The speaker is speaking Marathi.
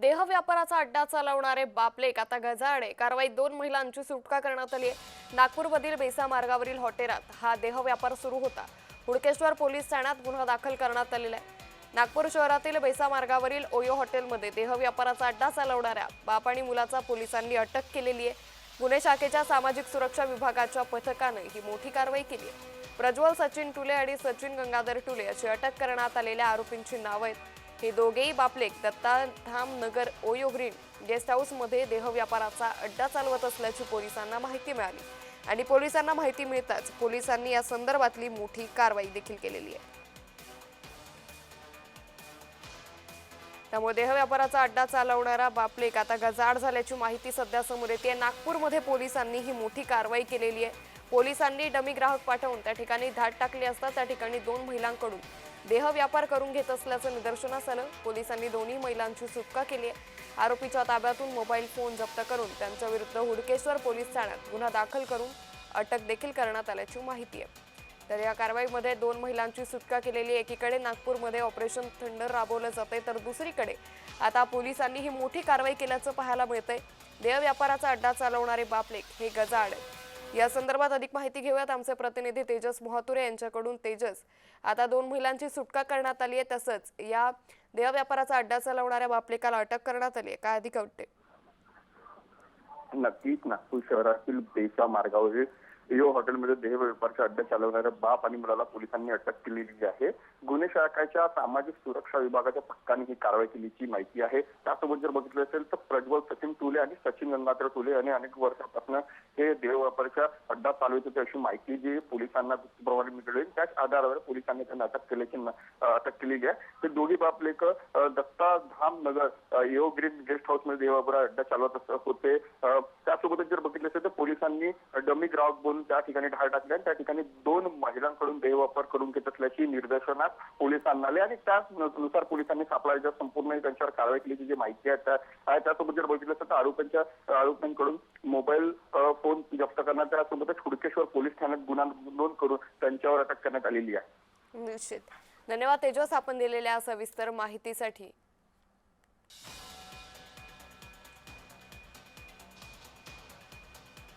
देह व्यापाराचा अड्डा चालवणारे बापलेक आता गजाडे कारवाईत दोन महिलांची सुटका करण्यात आली आहे. नागपूरमधील बेसा मार्गावरील हॉटेलात हा देह व्यापार सुरू होता. हुडकेश्वर पोलीस ठाण्यात गुन्हा दाखल करण्यात आलेला आहे. नागपूर शहरातील बेसा मार्गावरील ओयो हॉटेलमध्ये देह व्यापाराचा अड्डा चालवणाऱ्या बाप आणि मुलाचा पोलिसांनी अटक केलेली आहे. गुन्हे शाखेच्या सामाजिक सुरक्षा विभागाच्या पथकानं ही मोठी कारवाई केली आहे. प्रज्वल सचिन टुले आणि सचिन गंगाधर टुले अशी अटक करण्यात आलेल्या आरोपींची नावं आहेत. हे दोघेही बापलेक Dattadham Nagar OYO green guest हाऊसमध्ये देह व्यापाराचा अड्डा चालवत असल्याची पोलिसांना माहिती मिळाली. आणि पोलिसांना माहिती मिळताच पोलिसांनी या संदर्भातली मोठी कारवाई देखील केलेली आहे. त्यामुळे देह व्यापाराचा अड्डा चालवणारा बापलेक आता गजाड झाल्याची माहिती सध्या समोर येते. नागपूरमध्ये पोलिसांनी ही मोठी कारवाई केलेली आहे. पोलिसांनी डमी ग्राहक पाठवून त्या ठिकाणी धाड टाकली असता त्या ठिकाणी दोन महिलांकडून देह व्यापार करून घेत असल्याचं निदर्शनास आलं. पोलिसांनी दोन्ही महिलांची सुटका केली आहे. आरोपीच्या ताब्यातून मोबाईल फोन जप्त करून त्यांच्याविरुद्ध हुडकेश्वर पोलीस ठाण्यात गुन्हा दाखल करून अटक देखील करण्यात आल्याची माहिती आहे. तर या कारवाईमध्ये दोन महिलांची सुटका केलेली एकीकडे नागपूरमध्ये ऑपरेशन थंडर राबवलं जाते तर दुसरीकडे आता पोलिसांनी ही मोठी कारवाई केल्याचं पाहायला मिळतंय. देह व्यापाराचा अड्डा चालवणारे बापलेक हे गजाड या संदर्भात अधिक माहिती घेऊयात आमचे प्रतिनिधी तेजस मोहातुरे यांच्याकडून. तेजस आता दोन महिलांची सुटका करण्यात आली आहे तसंच या देह व्यापाराचा अड्डा चालवणाऱ्या बापलेकाला अटक करण्यात आली आहे. काय अधिक वाटते नक्कीच नागपूर शहरातील बेसा मार्गावरील यो हॉटेलमध्ये देह व्यापारचा अड्डा चालवणाऱ्या बाप आणि मुलाला पोलिसांनी अटक केलेली आहे. गुन्हे शाखेच्या सामाजिक सुरक्षा विभागाच्या पथकाने ही कारवाई केलीची माहिती आहे. त्यासोबत जर बघितलं असेल तर प्रज्वल सचिन आणि सचिन गंगाधर तुले यांनी अनेक वर्षापासून हे देह अड्डा चालवित होते अशी माहिती जी पोलिसांना गुप्तप्रमाणे मिळाली. त्याच आधारावर पोलिसांनी त्यांना अटक केल्याची अटक केलेली आहे. ते दोघी बाप लेख Datta Dham Nagar OYO green guest हाऊसमध्ये देह अड्डा चालवत होते. त्यासोबतच जर बघितलं असेल तर पोलिसांनी डमी ग्राहक बोलून त्या ठिकाणी ढाळ टाकले आणि त्या ठिकाणी दोन महिलांकडून देह वापर करून घेत असल्याची निर्देशनात पोलिसांना आले आणि त्यानुसार पोलिसांनी सापळाच्या संपूर्ण त्यांच्यावर कारवाई केल्याची जी माहिती आहे त्या आहे त्यासोबत जर बघितलं असेल तर आरोपींच्या आरोपींकडून मोबाईल फोन जप्त करण्यात त्यासोबतच हुडकेश्वर पोलीस ठाण्यात गुन्हा नोंद करून त्यांच्यावर अटक करण्यात आलेली आहे. निश्चित. धन्यवाद तेजस आपण दिलेल्या सविस्तर माहितीसाठी.